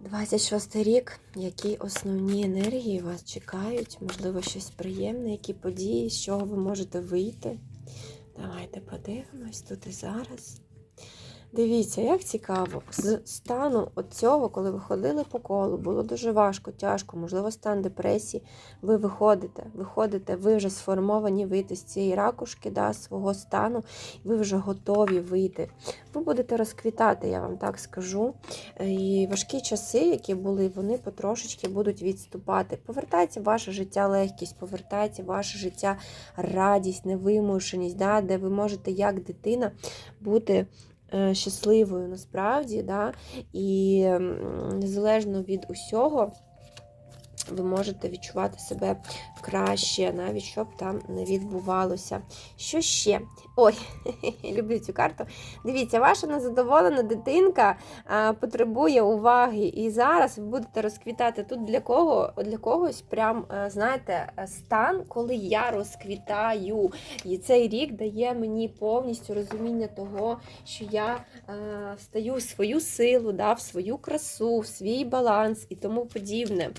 26 рік, які основні енергії вас чекають, можливо, щось приємне, які події, з чого ви можете вийти. Давайте подивимось тут і зараз. Дивіться, як цікаво, з стану от цього, коли ви ходили по колу, було дуже важко, тяжко, можливо, стан депресії. Ви виходите, виходите, ви вже сформовані вийти з цієї ракушки, да, свого стану, ви вже готові вийти. Ви будете розквітати, я вам так скажу. І важкі часи, які були, вони потрошечки будуть відступати. Повертається ваше життя легкість, повертається ваше життя радість, невимушеність, да, де ви можете як дитина бути щасливою насправді, да, і незалежно від усього. Ви можете відчувати себе краще, навіть щоб там не відбувалося. Що ще? Ой, люблю цю карту. Дивіться, ваша незадоволена дитинка потребує уваги. І зараз ви будете розквітати тут для кого? Для когось прям, е, знаєте, стан, коли я розквітаю. І цей рік дає мені повністю розуміння того, що я е, стаю в свою силу, да, в свою красу, в свій баланс і тому подібне.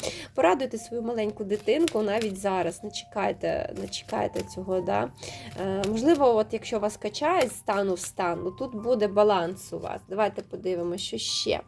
Порадуйте свою маленьку дитинку навіть зараз. Не чекайте, не чекайте цього. Да? Е, можливо, от якщо вас качає з стану в стан, ну, тут буде баланс у вас. Давайте подивимося, що ще.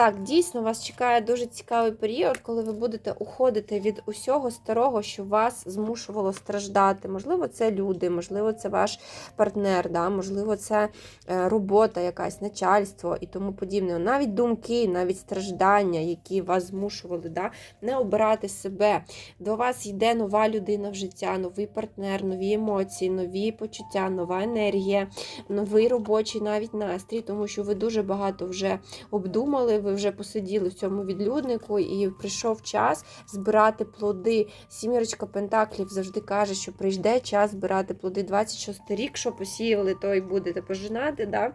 Так, дійсно, вас чекає дуже цікавий період, коли ви будете уходити від усього старого, що вас змушувало страждати. Можливо, це люди, можливо, це ваш партнер, да? можливо, це е, робота, якась начальство і тому подібне. Навіть думки, навіть страждання, які вас змушували, да? не обирати себе. До вас йде нова людина в життя, новий партнер, нові емоції, нові почуття, нова енергія, новий робочий навіть настрій, тому що ви дуже багато вже обдумали, ви вже посиділи в цьому відлюднику, і прийшов час збирати плоди. Сімірочка Пентаклів завжди каже, що прийде час збирати плоди. 26 рік, що посіяли, то й будете пожинати. Да?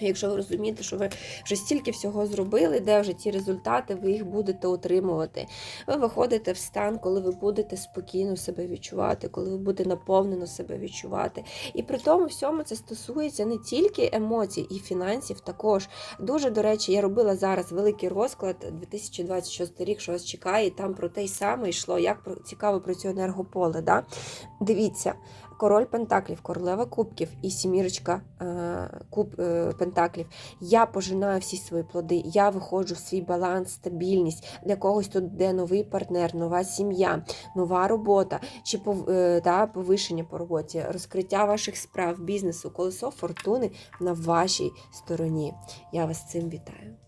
Якщо ви розумієте, що ви вже стільки всього зробили, де вже ті результати, ви їх будете отримувати. Ви виходите в стан, коли ви будете спокійно себе відчувати, коли ви будете наповнено себе відчувати. І при тому всьому це стосується не тільки емоцій і фінансів, також дуже до речі, я робила зараз великий розклад 2026 рік, що вас чекає, і там про те й саме йшло. Як цікаво про цю енергополе. Да? Дивіться, король Пентаклів, королева кубків і сімірочка е, куб, е, Пентаклів. Я пожинаю всі свої плоди, я виходжу в свій баланс, стабільність. Для когось тут де новий партнер, нова сім'я, нова робота чи е, да, повишення по роботі, розкриття ваших справ, бізнесу, колесо фортуни на вашій стороні. Я вас цим вітаю.